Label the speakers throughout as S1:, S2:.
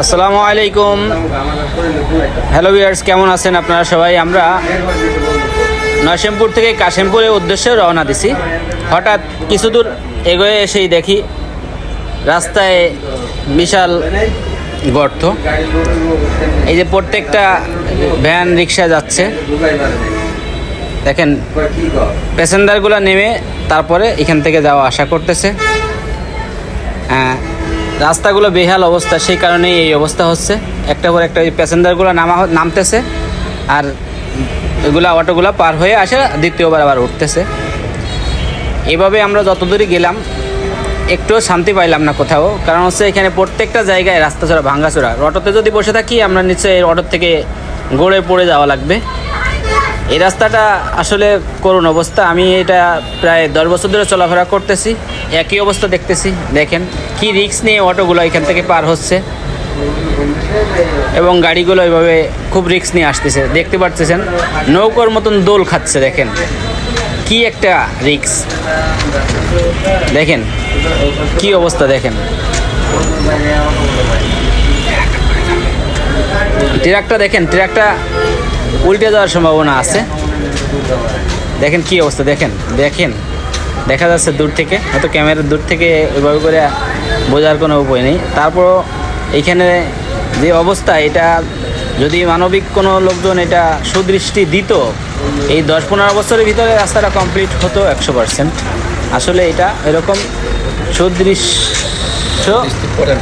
S1: আসসালামু আলাইকুম। Hello viewers কেমন আছেন আপনারা সবাই? আমরা নরসিংপুর থেকে কাশিমপুরের উদ্দেশ্যে রওনা দিছি। হঠাৎ কিছু দূর এগোয়ে এসেই দেখি রাস্তায় বিশাল গর্ত। এই যে প্রত্যেকটা ভ্যান রিক্সা যাচ্ছে। দেখেন প্যাসেঞ্জারগুলো নেমে তারপরে এখান থেকে যাওয়া আশা করতেছে। হ্যাঁ, রাস্তাগুলো বেহাল অবস্থা, সেই কারণেই এই অবস্থা হচ্ছে। একটা পর একটা ওই প্যাসেঞ্জারগুলো নামা নামতেছে আর এগুলা অটোগুলো পার হয়ে আসে, দ্বিতীয়বার আবার উঠতেছে। এভাবে আমরা যত দূরই গেলাম, একটুও শান্তি পাইলাম না কোথাও। কারণ হচ্ছে এখানে প্রত্যেকটা জায়গায় রাস্তা চড়া, ভাঙ্গাচোরা। অটোতে যদি বসে থাকি, আমরা নিচে অটোর থেকে গড়ে পড়ে যাওয়া লাগবে। এই রাস্তাটা আসলে করুণ অবস্থা। আমি এটা প্রায় দশ বছর ধরে চলাফেরা করতেছি। একই অবস্থা দেখতেছি। দেখেন, কি রিক্স নিয়ে অটোগুলো এখান থেকে পার হচ্ছে এবং গাড়িগুলো এভাবে খুব রিক্স নিয়ে আসতেছে। দেখতে পাচ্ছেন নৌকোর মতন দোল খাচ্ছে, দেখেন। কি একটা রিক্স দেখেন, কি অবস্থা, দেখেন। ট্রাকটা দেখেন, ট্রাকটা উল্টে যাওয়ার সম্ভাবনা আছে। দেখেন, কি অবস্থা, দেখেন দেখেন। দেখা যাচ্ছে দূর থেকে। হয়তো ক্যামেরার দূর থেকে ওইভাবে করে বোঝার কোনো উপায় নেই। তারপরও এইখানে যে অবস্থা এটা যদি মানবিক কোনো লোকজন এটা সুদৃষ্টি দিত এই দশ পনেরো বছরের ভিতরে রাস্তাটা কমপ্লিট হতো একশো পার্সেন্ট আসলে এটা এরকম সুদৃশ্য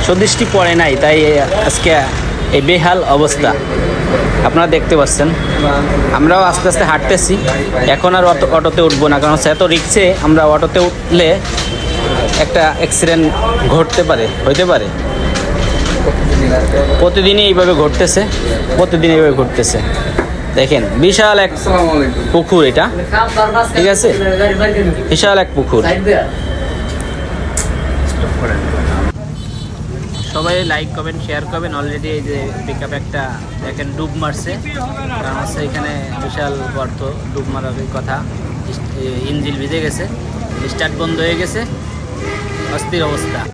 S1: সুদৃষ্টি পড়ে নাই। তাই আজকে এই বেহাল অবস্থা। আপনারা দেখতে পাচ্ছেন, আমরাও আস্তে আস্তে হাঁটতেছি। এখন আর অটো অটোতে উঠবো না, কারণ এত রিক্সে, আমরা অটোতে উঠলে একটা অ্যাক্সিডেন্ট ঘটতে পারে, হইতে পারে। প্রতিদিনই এইভাবে ঘটতেছে প্রতিদিন এইভাবে ঘটতেছে। দেখেন, বিশাল এক পুকুর এটা। ঠিক আছে? বিশাল এক পুকুর। সবাই লাইক করবেন শেয়ার করবেন। অলরেডি এই যে পিক একটা দেখেন, ডুব মারছে। কারণ হচ্ছে এখানে বিশাল গর্ত, ডুব মারার কথা। ইঞ্জিল ভিজে গেছে। স্টার্ট বন্ধ হয়ে গেছে। অস্থির অবস্থা।